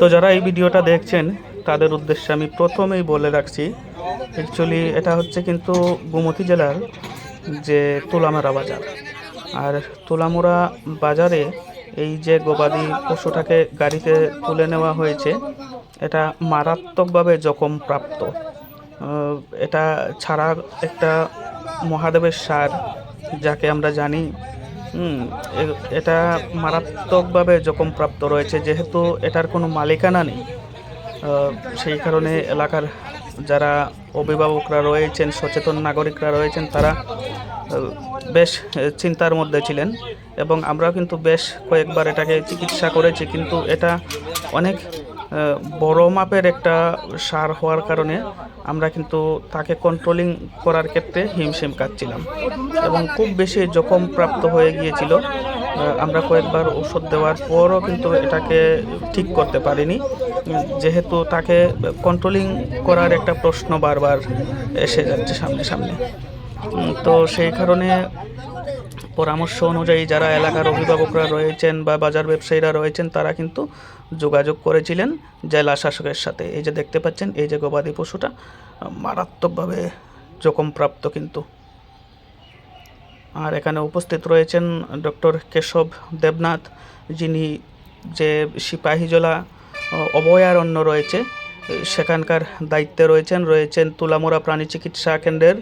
তো যারা এই ভিডিওটা দেখছেন, তাদের উদ্দেশ্যে আমি প্রথমেই বলে রাখছি অ্যাকচুয়ালি এটা হচ্ছে কিন্তু গোমতী জেলার যে তুলামারা বাজার। আর তুলামোড়া বাজারে এই যে গবাদি পশুটাকে গাড়িতে তুলে নেওয়া হয়েছে, এটা মারাত্মকভাবে জখম প্রাপ্ত। এটা ছাড়া একটা মহাদেবের সার যাকে আমরা জানি এটা মারাত্মকভাবে জখম প্রাপ্ত রয়েছে, যেহেতু এটার কোনো মালিকানা নেই। সেই কারণে এলাকার যারা অভিভাবকরা রয়েছেন, সচেতন নাগরিকরা রয়েছেন, তারা বেশ চিন্তার মধ্যে ছিলেন এবং আমরাও কিন্তু বেশ কয়েকবার এটাকে চিকিৎসা করেছি, কিন্তু এটা অনেক বড় মাপের একটা সার হওয়ার কারণে আমরা কিন্তু তাকে কন্ট্রোলিং করার ক্ষেত্রে হিমশিম কাটছিলাম এবং খুব বেশি জখম প্রাপ্ত হয়ে গিয়েছিল। আমরা কয়েকবার ওষুধ দেওয়ার পরও কিন্তু এটাকে ঠিক করতে পারিনি। যেহেতু তাকে কন্ট্রোলিং করার একটা প্রশ্ন বারবার এসে যাচ্ছে সামনে সামনে। তো সেই কারণে পরামর্শ অনুযায়ী যারা এলাকার অভিভাবকরা রয়েছেন বা বাজার ব্যবসায়ীরা রয়েছেন, তারা কিন্তু যোগাযোগ করেছিলেন জেলা শাসকের সাথে। এই যে দেখতে পাচ্ছেন, এই যে গবাদি পশুটা, মারাত্মকভাবে জখমপ্রাপ্ত কিন্তু। আর এখানে উপস্থিত রয়েছেন ডক্টর কেশব দেবনাথ, যিনি যে সিপাহীজলা অভয়ারণ্য রয়েছে, সেখানকার দায়িত্বে রয়েছেন। রয়েছেন তুলামোড়া প্রাণী চিকিৎসা কেন্দ্রের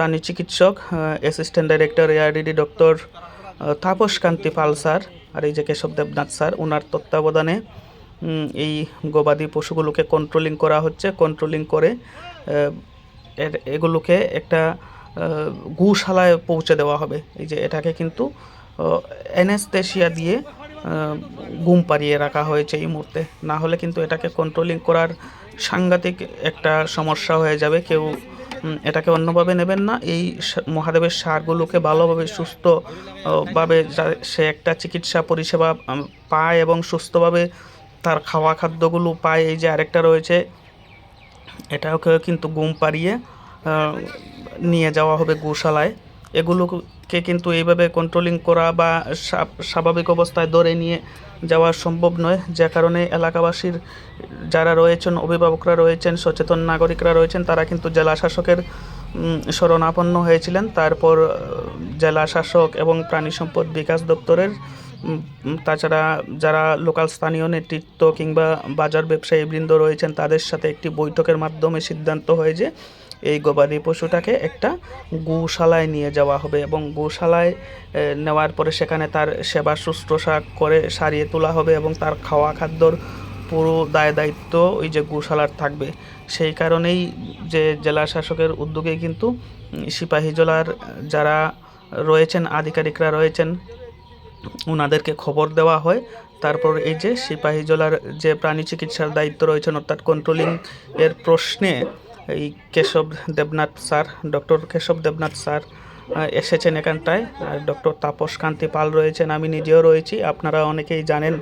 প্রাণী চিকিৎসক assistant director ARDD doctor Tapas Kanti Pal sir আর এই যে কেশব দেবনাথ স্যার ওনার তত্ত্বাবধানে এই গবাদি পশুগুলোকে কন্ট্রোলিং করা হচ্ছে। কন্ট্রোলিং করে এগুলোকে একটা গুশালায় পৌঁছে দেওয়া হবে। এই যে এটাকে কিন্তু এনেস্থেশিয়া দিয়ে গুম পাড়িয়ে রাখা হয়েছে এই মুহূর্তে। না হলে কিন্তু এটাকে কন্ট্রোলিং করার সাংঘাতিক একটা সমস্যা হয়ে যাবে। কেউ এটাকে অন্যভাবে নেবেন না। এই মহাদেবের সারগুলোকে ভালোভাবে সুস্থভাবে সে একটা চিকিৎসা পরিষেবা পায় এবং সুস্থভাবে তার খাওয়া খাদ্যগুলো পায়। এই যে আরেকটা রয়েছে এটাকে কিন্তু গুম পাড়িয়ে নিয়ে যাওয়া হবে গোশালায়। এগুলোকে কিন্তু এইভাবে কন্ট্রোলিং করা বা স্বা- স্বাভাবিক অবস্থায় ধরে নিয়ে যাওয়া সম্ভব নয়। যে কারণে এলাকাবাসীর যারা রয়েছেন, অভিভাবকরা রয়েছেন, সচেতন নাগরিকরা রয়েছেন, তারা কিন্তু জেলা শাসকের শরণাপন্ন হয়েছিলেন। তারপর জেলা শাসক এবং প্রাণী সম্পদ বিকাশ দপ্তরের তাছাড়া যারা লোকাল স্থানীয় নেতৃত্ব কিংবা বাজার ব্যবসায়ী বৃন্দ রয়েছেন, তাদের সাথে একটি বৈঠকের মাধ্যমে সিদ্ধান্ত হয় যে এই গবাদি পশুটাকে একটা গোশালায় নিয়ে যাওয়া হবে এবং গোশালায় নেওয়ার পরে সেখানে তার সেবা শুশ্রূষা করে সারিয়ে তোলা হবে এবং তার খাওয়া খাদ্যর পুরো দায় দায়িত্ব ওই যে গোশালার থাকবে। সেই কারণেই যে জেলা শাসকের উদ্যোগে কিন্তু সিপাহী সিপাহীজলার যারা রয়েছেন, আধিকারিকরা রয়েছেন ওনাদেরকে খবর দেওয়া হয়। তারপর এই যে সিপাহীজলার যে প্রাণী চিকিৎসার দায়িত্ব রয়েছেন অর্থাৎ কন্ট্রোলিং এর প্রশ্নে এই Keshab Debnath sir, doctor Keshab Debnath sir এসেছেন এখানটায়। আর ডক্টর তাপস কান্তি পাল রয়েছেন, আমি নিজেও রয়েছি। আপনারা অনেকেই জানেন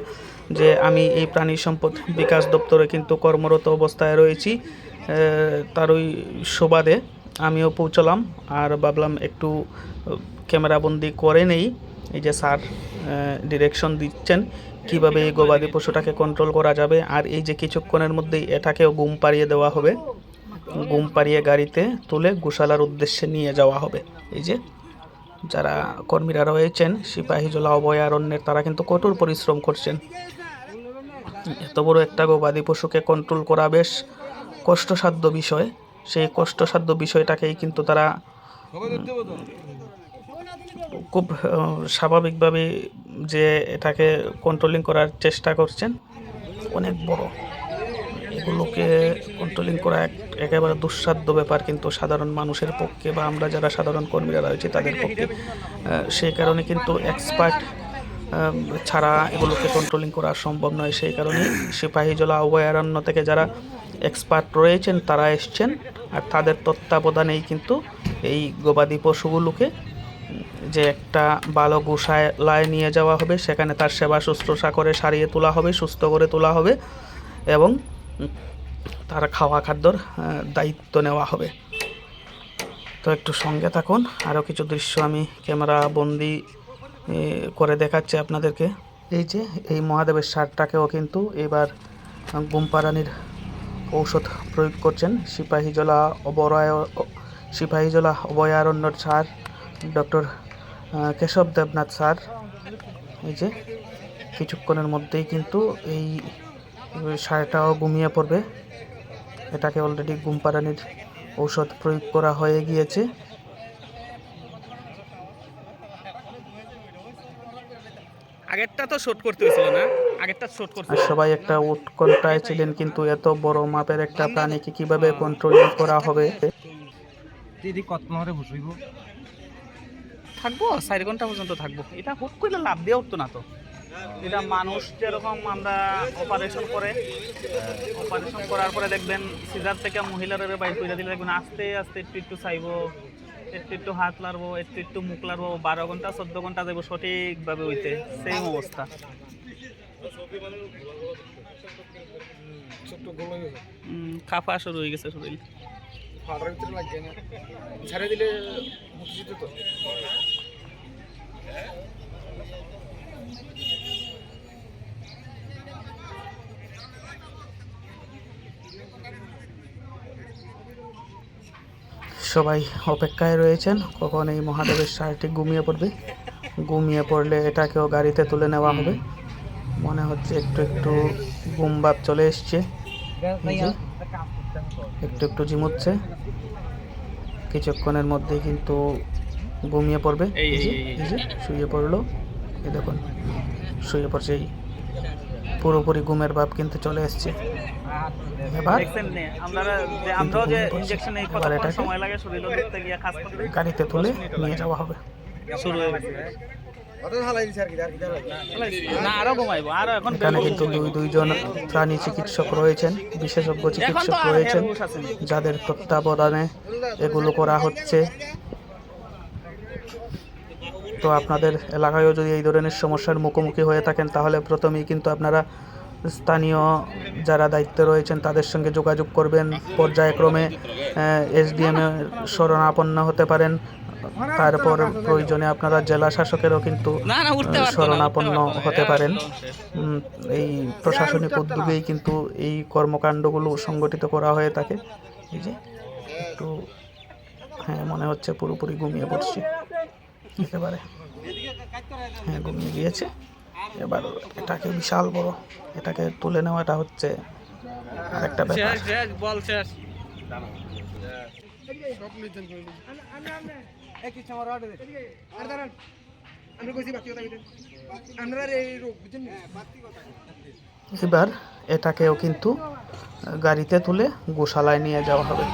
যে আমি এই প্রাণী সম্পদ বিকাশ দপ্তরে কিন্তু কর্মরত অবস্থায় রয়েছি তার ওই সুবাদে আমিও পৌঁছলাম। আর ভাবলাম একটু ক্যামেরাবন্দি করে নেই। এই যে স্যার ডিরেকশন দিচ্ছেন, কীভাবে এই গবাদি পশুটাকে কন্ট্রোল করা যাবে। আর এই যে কিছুক্ষণের মধ্যেই এটাকেও গুম পাড়িয়ে দেওয়া হবে। গুম পাড়িয়ে গাড়িতে তুলে গোশালার উদ্দেশ্যে নিয়ে যাওয়া হবে। এই যে যারা কর্মীরা রয়েছেন সিপাহীজলা অভয়ারণ্যের তারা কিন্তু কঠোর পরিশ্রম করছেন। এত বড় একটা গবাদি পশুকে কন্ট্রোল করা বেশ কষ্টসাধ্য বিষয়। সেই কষ্টসাধ্য বিষয়টাকেই কিন্তু তারা খুব স্বাভাবিকভাবে যে এটাকে কন্ট্রোলিং করার চেষ্টা করছেন। অনেক বড়। এগুলোকে কন্ট্রোলিং করা এক একেবারে দুঃসাধ্য ব্যাপার, কিন্তু সাধারণ মানুষের পক্ষে বা আমরা যারা সাধারণ কর্মীরা রয়েছে তাদের পক্ষে সেই কারণে কিন্তু এক্সপার্ট ছাড়া এগুলোকে কন্ট্রোলিং করা সম্ভব নয়। সেই কারণে সিপাহীজলা অভয়ারণ্য থেকে যারা এক্সপার্ট রয়েছেন, তারা এসছেন আর তাদের তত্ত্বাবধানেই কিন্তু এই গবাদি পশুগুলোকে যে একটা ভালো গোশালায় নিয়ে যাওয়া হবে, সেখানে তার সেবা শুশ্রূষা করে সারিয়ে তোলা হবে, সুস্থ করে তোলা হবে এবং তার খাওয়া খাদ্যর দায়িত্ব নেওয়া হবে। তো একটু সঙ্গে থাকুন আরও কিছু দৃশ্য আমি ক্যামেরা বন্দি করে দেখাচ্ছি আপনাদেরকে। এই যে, এই মহাদেবের সারটাকেও কিন্তু এবার গুমপারানির ঔষধ প্রয়োগ করছেন সিপাহীজলা অবরয়, Sipahijala অভয়ারণ্যর sir doctor Keshab Debnath sir এই যে, কিছুক্ষণের মধ্যেই কিন্তু এই সারটাও ঘুমিয়ে পড়বে। এটাকে অলরেডি গুমপারানির ঔষধ প্রয়োগ করা হয়ে গিয়েছে। আগেরটা তো শর্ট করতে হয়েছিল না? আগেরটা শর্ট করতে আর সবাই একটা উৎকণ্ঠায় ছিলেন কিন্তু এত বড় মাপের একটা প্রাণীকে কীভাবে কন্ট্রোল করা হবে? দিদি কত নহরে বসইব থাকব চার ঘণ্টা পর্যন্ত থাকব। এটা হুট করলে লাভ দিয়ে উঠতো না তো। এটা মানুষ যেরকম আমরা অপারেশন করে অপারেশন করার পরে দেখবেন সিজার থেকে মহিলার বাইর করে দিলে দেখবেন আস্তে আস্তে একটু একটু চাইব একটু একটু হাত লাড়বো একটু একটু মুখ লাড়বো বারো ঘণ্টা চোদ্দ ঘণ্টা যাব সঠিকভাবে হইতে সেম অবস্থা। খাফা শুরু হয়ে গেছে শরীর। ফাটার ভিতরে লাগবে না। ছেড়ে দিলে তো। সবাই অপেক্ষায় রয়েছেন, কখন এই মহাদেবের সারটি ঘুমিয়ে পড়বে? ঘুমিয়ে পড়লে এটাকেও গাড়িতে তুলে নেওয়া হবে। মনে হচ্ছে একটু একটু ভাব চলে এসছে। একটু একটু ঝিমুচ্ছে। কিছুক্ষণের মধ্যেই কিন্তু ঘুমিয়ে পড়বে। শুয়ে পড়ল। এই দেখুন, শুয়ে পড়ছে পুরোপুরি ঘুমের ভাব কিন্তু চলে এসছে। এবার এটাকে গাড়িতে তুলে নিয়ে যাওয়া হবে। এখন কিন্তু দুই দুইজন প্রাণী চিকিৎসক রয়েছেন বিশেষজ্ঞ চিকিৎসক রয়েছেন। যাদের তত্ত্বাবধানে এগুলো করা হচ্ছে। তো আপনাদের এলাকায়ও যদি এই ধরনের সমস্যার মুখোমুখি হয়ে থাকেন তাহলে প্রথমেই কিন্তু আপনারা স্থানীয় যারা দায়িত্বে রয়েছেন তাদের সঙ্গে যোগাযোগ করবেন। পর্যায়ক্রমে এসডিএম শরণাপন্ন হতে পারেন। তারপর প্রয়োজনে আপনারা জেলা শাসকেরও কিন্তু শরণাপন্ন। হতে পারেন। এই প্রশাসনিক উদ্যোগেই কিন্তু এই কর্মকাণ্ডগুলো সংগঠিত করা হয়ে থাকে। এই যে একটু হ্যাঁ মনে হচ্ছে পুরোপুরি ঘুমিয়ে পড়ছি। একেবারে। হ্যাঁ ঘুমিয়ে গিয়েছে। এবার এটাকে বিশাল বড় এটাকে তুলে নেওয়াটা হচ্ছে আরেকটা ব্যাপার। বল শেষ। এবার এটাকেও কিন্তু গাড়িতে তুলে গোশালায় নিয়ে যাওয়া হবে।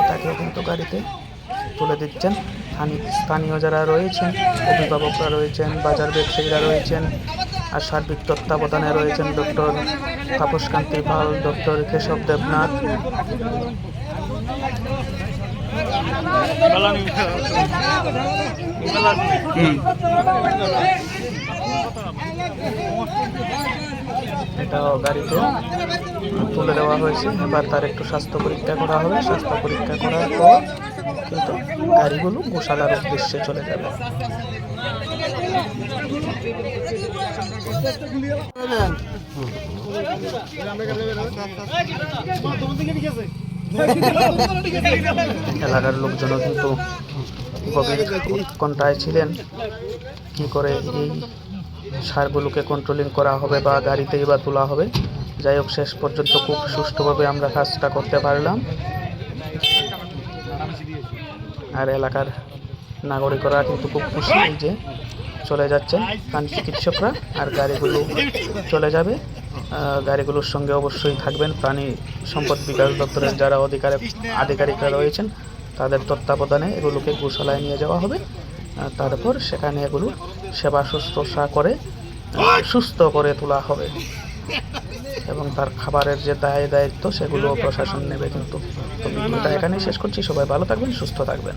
এটাকেও কিন্তু গাড়িতে তুলে দিচ্ছেন। স্থানীয় যারা রয়েছেন, অভিভাবকরা রয়েছেন, বাজার ব্যবসায়ীরা রয়েছেন আর সার্বিক তত্ত্বাবধানে রয়েছেন ডক্টর তাপস কান্তি পাল, ডক্টর কেশব দেবনাথ। এটাও গাড়িতে তুলে দেওয়া হয়েছে। এবার তার একটু স্বাস্থ্য পরীক্ষা করা হবে। স্বাস্থ্য পরীক্ষা করার পর কিন্তু গাড়িগুলো গোশালার উদ্দেশ্যে চলে যাবে। এলাকার লোকজনও কিন্তু গভীর উৎকণ্ঠায় ছিলেন, কি করে এই সারগুলোকে কন্ট্রোলিং করা হবে বা গাড়িতেই বা তোলা হবে, যাই হোক শেষ পর্যন্ত খুব সুষ্ঠুভাবে আমরা কাজটা করতে পারলাম। আর এলাকার নাগরিকরা কিন্তু খুব খুশি যে চলে যাচ্ছেন। প্রাণ চিকিৎসকরা আর গাড়িগুলো চলে যাবে। গাড়িগুলোর সঙ্গে অবশ্যই থাকবেন। প্রাণী সম্পদ বিকাশ দপ্তরের যারা অধিকার আধিকারিকরা রয়েছেন, তাদের তত্ত্বাবধানে এগুলোকে গোশালায় নিয়ে যাওয়া হবে। তারপর সেখানে এগুলো সেবা শুশ্রূষা করে সুস্থ করে তোলা হবে। এবং তার খাবারের যে দায় দায়িত্ব, সেগুলো প্রশাসন নেবে কিন্তু। এখানেই শেষ করছি। সবাই ভালো থাকবেন, সুস্থ থাকবেন